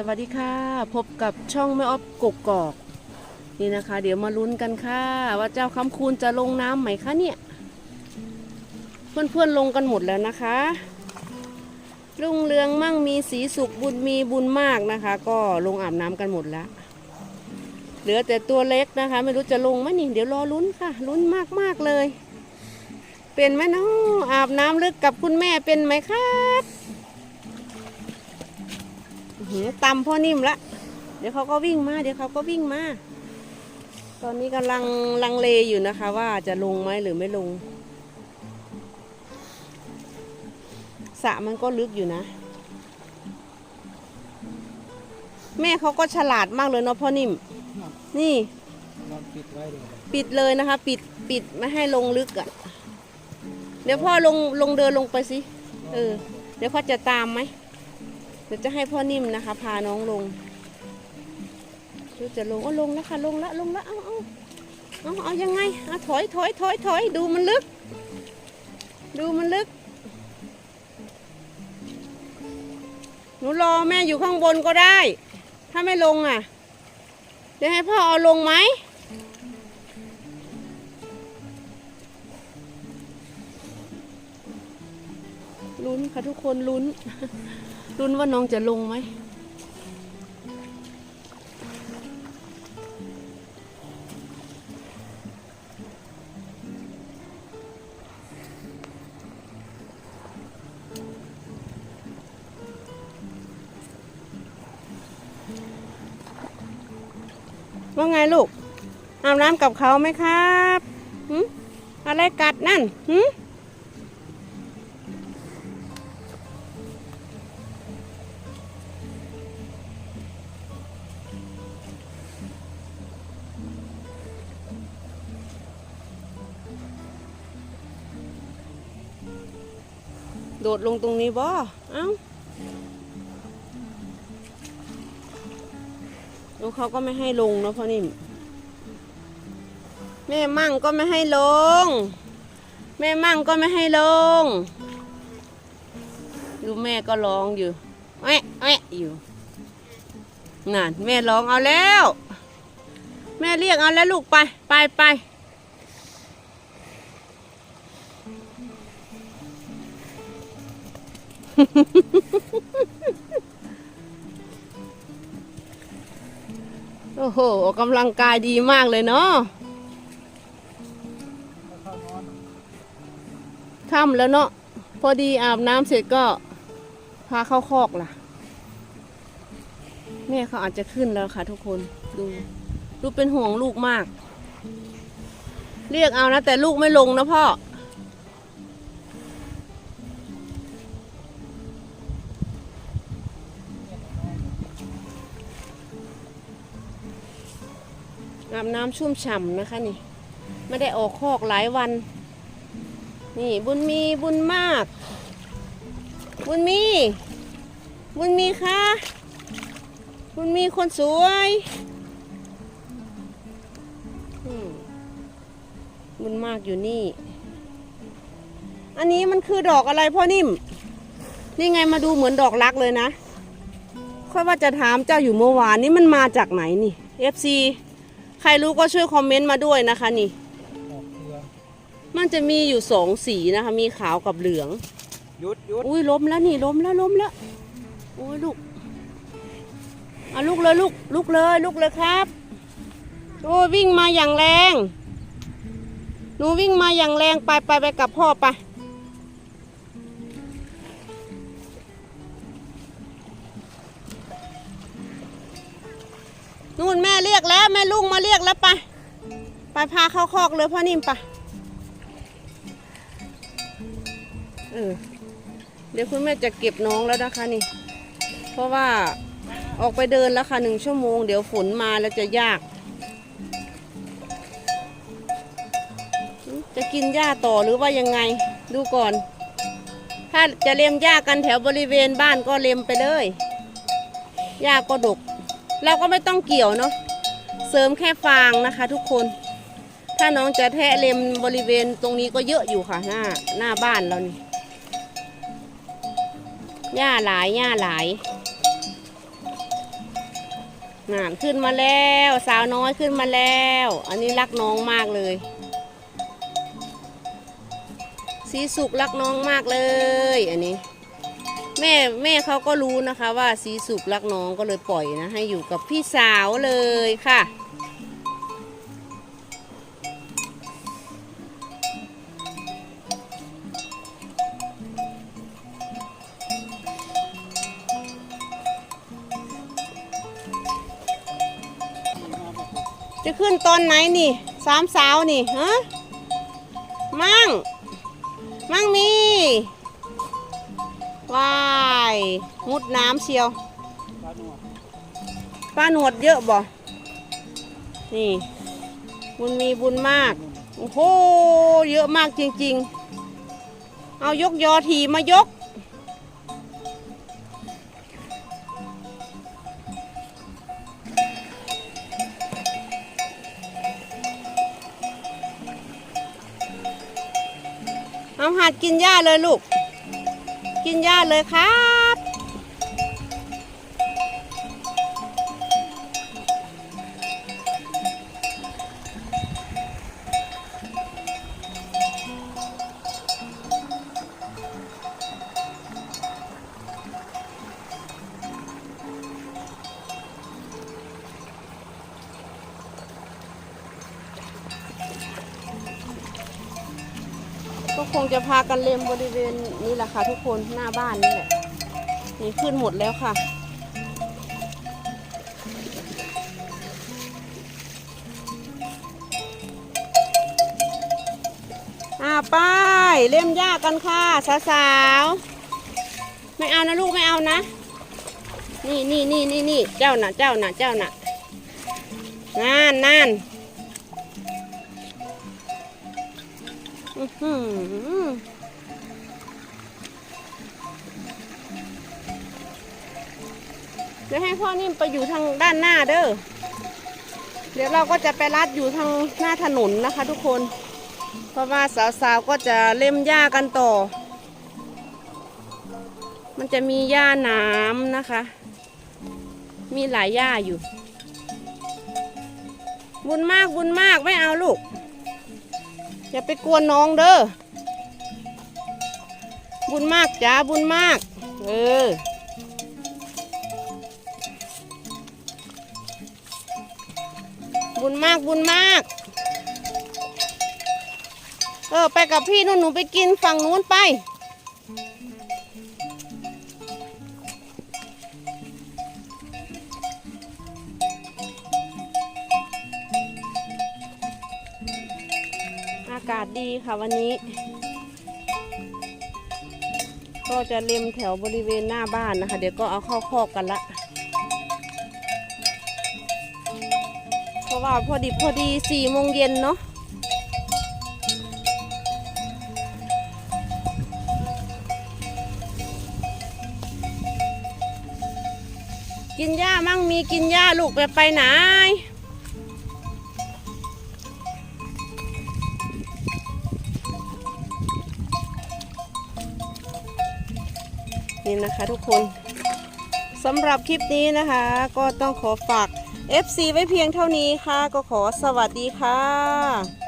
สวัสดีค่ะ พบกับช่องแม่ออฟกกกอก นี่นะคะ เดี๋ยวมาลุ้นกันค่ะ ว่าเจ้าคำคูณจะลงน้ำไหมคะเนี่ย เพื่อนๆลงกันหมดแล้วนะคะ รุ่งเรืองมั่งมีสีสุขบุญมีบุญมากนะคะ ก็ลงอาบน้ำกันหมดแล้ว เหลือแต่ตัวเล็กนะคะ ไม่รู้จะลงไหมนี่ เดี๋ยวรอลุ้นค่ะ ลุ้นมากๆเลย เป็นไหมเนาะอาบน้ำลึกกับคุณแม่เป็นไหมครับ หือตำพ่อนิ่มละ เดี๋ยวเขาก็วิ่งมา เดี๋ยวเขาก็วิ่งมา ตอนนี้กำลังลังเลอยู่นะคะ ว่าจะลงไหมหรือไม่ลงสระมันก็ลึกอยู่นะ แม่เขาก็ฉลาดมากเลยเนาะพ่อนิ่ม นี่ปิดไว้ดูปิดเลยนะคะ ปิดปิดไม่ให้ลงลึกอะ่ะ เดี๋ยวพ่อลงลงเดินลงไปสิ เออ เดี๋ยวพ่อจะตามไหม เดี๋ยวจะให้พ่อนิ่มนะคะ พาน้องลงดูจะลงอ๋อลงแล้วค่ะลงแล้วลงแล้วเอาเอาเอาเอายังไงเอาถอยถอยถอยถอยดูมันลึก ดูมันลึก หนูรอแม่อยู่ข้างบนก็ได้ ถ้าไม่ลงอะ เดี๋ยวให้พ่อเอาลงไหมลุ้นค่ะทุกคนลุ้น ลุ้นว่าน้องจะลงไหมว่าไงลูกอาบน้ำกับเขาไหมครับอะไรกัดนั่นหึ โดดลงตรงนี้บ่เอ้าแล้วเขาก็ไม่ให้ลงเนาะพ่อนิ่มแม่มั่งก็ไม่ให้ลง แม่มั่งก็ไม่ให้ลง ดูแม่ก็ร้องอยู่แอะแอะอยู่นั่นแม่ร้องเอาแล้ว แม่เรียกเอาแล้วลูกไปไปไป โอ้โหออกกำลังกายดีมากเลยเนาะข้านอนค่ำแล้วเนาะ พอดีอาบน้ำเสร็จก็พาเข้าคอกล่ะ แม่เขาอาจจะขึ้นแล้วค่ะทุกคน ดู ดูเป็นห่วงลูกมาก เรียกเอานะ แต่ลูกไม่ลงนะพ่อ อาบน้ำชุ่มฉ่ำนะคะนี่ ไม่ได้ออกคอกหลายวัน นี่บุญมีบุญมาก บุญมี บุญมีค่ะบุญมีคนสวยบุญมากอยู่นี่ อันนี้มันคือดอกอะไรพ่อนิ่ม นี่ไงมาดูเหมือนดอกรักเลยนะค่อยว่าจะถามเจ้าอยู่เมื่อวานนี่มันมาจากไหนนี่ FC ใครรู้ก็ช่วยคอมเมนต์มาด้วยนะคะนี่ออกเครือมันจะมีอยู่สองสีนะคะ มีขาวกับเหลืองหยุดหยุดอุ้ยล้มแล้วนี่ล้มแล้วล้มแล้วโอ้ยลูกเอาลูกเลยลูกลูกเลยลูกเลยครับโอ้ยวิ่งมาอย่างแรง หนูวิ่งมาอย่างแรงไปไปไปกับพ่อไป นู่นแม่เรียกแล้ว แม่ลุงมาเรียกแล้วไป ไปพาเข้าคอกเลยพ่อนิ่มไปเออเดี๋ยวคุณแม่จะเก็บน้องแล้วนะคะนี่ เพราะว่าออกไปเดินแล้วค่ะหนึ่งชั่วโมง เดี๋ยวฝนมาแล้วจะยาก จะกินหญ้าต่อหรือว่ายังไงดูก่อน ถ้าจะเล็มหญ้ากันแถวบริเวณบ้านก็เล็มไปเลยหญ้าก็ดก เราก็ไม่ต้องเกี่ยวเนาะเสริมแค่ฟางนะคะ ทุกคน ถ้าน้องจะแทะเล็มบริเวณตรงนี้ก็เยอะอยู่ค่ะ หน้าหน้าบ้านเรานี่หญ้าหลายหญ้าหลายนานขึ้นมาแล้ว สาวน้อยขึ้นมาแล้ว อันนี้รักน้องมากเลย สีสุกรักน้องมากเลย อันนี้ แม่แม่เขาก็รู้นะคะว่าสีสุกรักน้องก็เลยปล่อยนะ ให้อยู่กับพี่สาวเลยค่ะ จะขึ้นตอนไหนนี่สามสาวนี่ฮะมั่งมั่งมี วายมุดน้ำเชียวปลาหนวดป้านวดเยอะบ่ นี่ บุญมีบุญมาก โอ้โห เยอะมากจริง ๆ เอายกยอทีมายก เอาหัดกินหญ้าเลยลูก กินหญ้าเลยค่ะบ ก็ คงจะพากันเล็มบริเวณนี้แหละค่ะทุกคนหน้าบ้านนี่แหละนี่ขึ้นหมดแล้วค่ะ อ่าไป้ายเล่มยากกันค่ะสาวๆไม่เอานะลูกไม่เอานะ นี่นี่นี่นี่นี่เจ้าน่ะเจ้าน่ะเจ้าน่ะนั่นนั่น อื้อหือ เดี๋ยวให้พ่อนิ่มไปอยู่ทางด้านหน้าเด้อ เดี๋ยวเราก็จะไปรัดอยู่ทางหน้าถนนนะคะ ทุกคน เพราะว่าสาวๆก็จะเล่มหญ้ากันต่อ มันจะมีหญ้าน้ำนะคะ มีหลายหญ้าอยู่ บุญมากบุญมากไม่เอาลูก อย่าไปกวนน้องเด้อ บุญมากจ้าบุญมาก เออ บุญมากบุญมาก เออ ไปกับพี่นู่นหนูไปกินฝั่งนู้นไปากาศดีค่ะวันนี้ ก็จะเล็มแถวบริเวณหน้าบ้านนะคะ เดี๋ยวก็เอาเข้าคอกกันละ เพราะว่าพอดีพอดีสี่โมงเย็นเนาะกินหญ้ามั่งมีกินหญ้าลูกไปไปไหน นี่นะคะทุกคนสำหรับคลิปนี้นะคะ ก็ต้องขอฝาก FC ไว้เพียงเท่านี้ค่ะ ก็ขอสวัสดีค่ะ